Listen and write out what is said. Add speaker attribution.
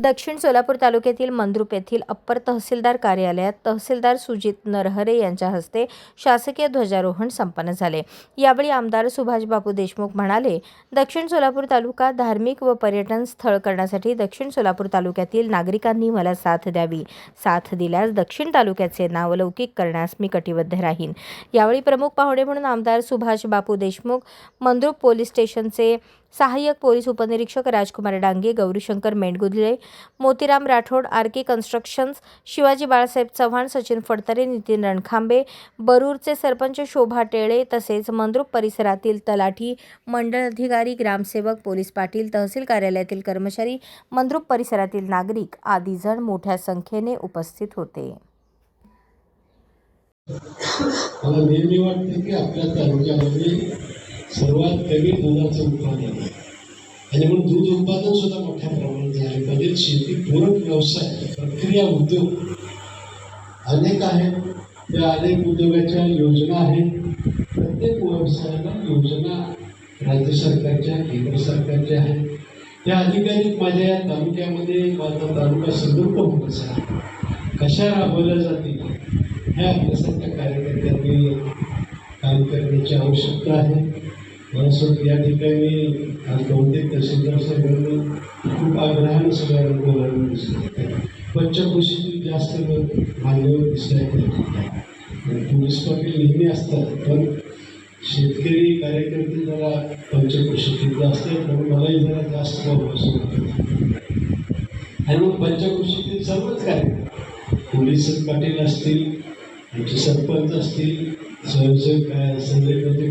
Speaker 1: दक्षिण सोलापूर तालुक्यातील मंद्रुप येथील अप्पर तहसीलदार कार्यालयात तहसीलदार सुजित नरहरे यांच्या हस्ते शासकीय ध्वजारोहण संपन्न झाले. यावेळी आमदार सुभाषबाबू देशमुख म्हणाले दक्षिण सोलापूर तालुका धार्मिक व पर्यटन स्थळ करण्यासाठी दक्षिण सोलापूर तालुक्यातील नागरिकांनी मला साथ द्यावी. साथ दिल्यास दक्षिण तालुक्याचे नाव लौकिक करण्यास मी कटिबद्ध राहीन. यावेळी प्रमुख पाहुणे म्हणून आमदार सुभाष बापू देशमुख मंद्रुप पोलीस स्टेशनचे सहाय्यक पोलीस उपनिरीक्षक Rajkumar Dange Gaurishankar Mendgudale Motiram Rathod R K constructions Shivaji Balasaheb Chavan Sachin Phadtare Nitin Rankhambe बरूरचे sarpanch Shobha Tele तसेच मंद्रुप परिसरातील तलाठी मंडळ अधिकारी ग्रामसेवक पोलीस पाटील तहसील कार्यालयातील कर्मचारी मंद्रुप परिसरातील नागरिक आदी जण मोठ्या संख्येने उपस्थित होते.
Speaker 2: मला नेहमी वाटते की आपल्या तालुक्यामध्ये सर्वात कमी दुधाचं उत्पादन आहे. आणि म्हणून दूध उत्पादन सुद्धा मोठ्या प्रमाणात आहे बरेच शेती पूरक व्यवसाय प्रक्रिया उद्योग अनेक आहेत. त्या अनेक उद्योगाच्या योजना आहेत. प्रत्येक व्यवसायाला योजना राज्य सरकारच्या केंद्र सरकारच्या आहेत. त्या अधिकारी माझ्या या तालुक्यामध्ये माझा तालुका समृद्ध असा कशा राबवल्या जातील हे आपल्यासारख्या कार्यकर्त्यांनी काम करण्याची आवश्यकता आहे. मला या ठिकाणी आज बहुतेक तहसीलदार साहेबांनी खूप आग्रहाने सगळ्यांना बोलावून दिसलं पंचकृषीतील जास्त लोक मान्यवर दिसले आहेत पोलीस पाटील नेहमी असतात पण शेतकरी कार्यकर्ते जरा पंचकृषीतील असतात म्हणून मलाही जरा जास्त असं आणि मग पंचकृषीतील सर्वच कार्यकर्ते पोलीस पाटील असतील आमचे सरपंच असतील स्वयंसेवक संघटनेचे